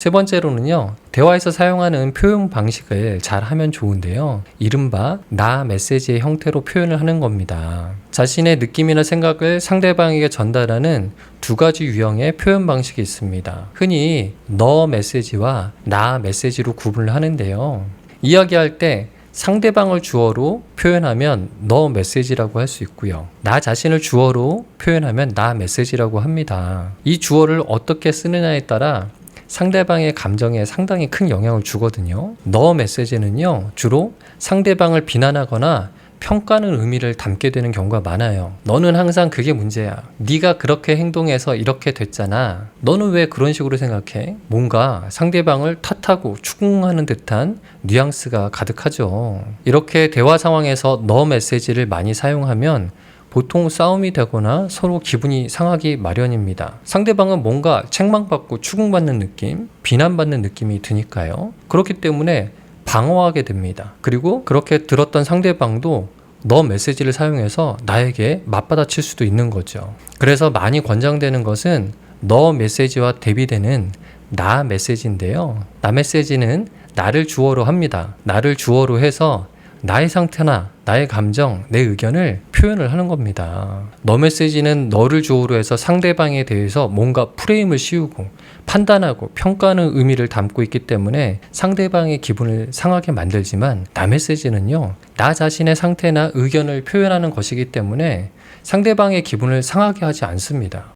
세 번째로는요, 대화에서 사용하는 표현 방식을 잘 하면 좋은데요. 이른바 나 메시지의 형태로 표현을 하는 겁니다. 자신의 느낌이나 생각을 상대방에게 전달하는 두 가지 유형의 표현 방식이 있습니다. 흔히 너 메시지와 나 메시지로 구분을 하는데요. 이야기할 때 상대방을 주어로 표현하면 너 메시지라고 할 수 있고요. 나 자신을 주어로 표현하면 나 메시지라고 합니다. 이 주어를 어떻게 쓰느냐에 따라 상대방의 감정에 상당히 큰 영향을 주거든요. 너 메시지는요, 주로 상대방을 비난하거나 평가하는 의미를 담게 되는 경우가 많아요. 너는 항상 그게 문제야. 네가 그렇게 행동해서 이렇게 됐잖아. 너는 왜 그런 식으로 생각해? 뭔가 상대방을 탓하고 추궁하는 듯한 뉘앙스가 가득하죠. 이렇게 대화 상황에서 너 메시지를 많이 사용하면 보통 싸움이 되거나 서로 기분이 상하기 마련입니다. 상대방은 뭔가 책망받고 추궁받는 느낌, 비난받는 느낌이 드니까요. 그렇기 때문에 방어하게 됩니다. 그리고 그렇게 들었던 상대방도 너 메시지를 사용해서 나에게 맞받아칠 수도 있는 거죠. 그래서 많이 권장되는 것은 너 메시지와 대비되는 나 메시지인데요. 나 메시지는 나를 주어로 합니다. 나를 주어로 해서 나의 상태나 나의 감정, 내 의견을 표현을 하는 겁니다. 너 메시지는 너를 주어로 해서 상대방에 대해서 뭔가 프레임을 씌우고 판단하고 평가하는 의미를 담고 있기 때문에 상대방의 기분을 상하게 만들지만 나 메시지는요, 나 자신의 상태나 의견을 표현하는 것이기 때문에 상대방의 기분을 상하게 하지 않습니다.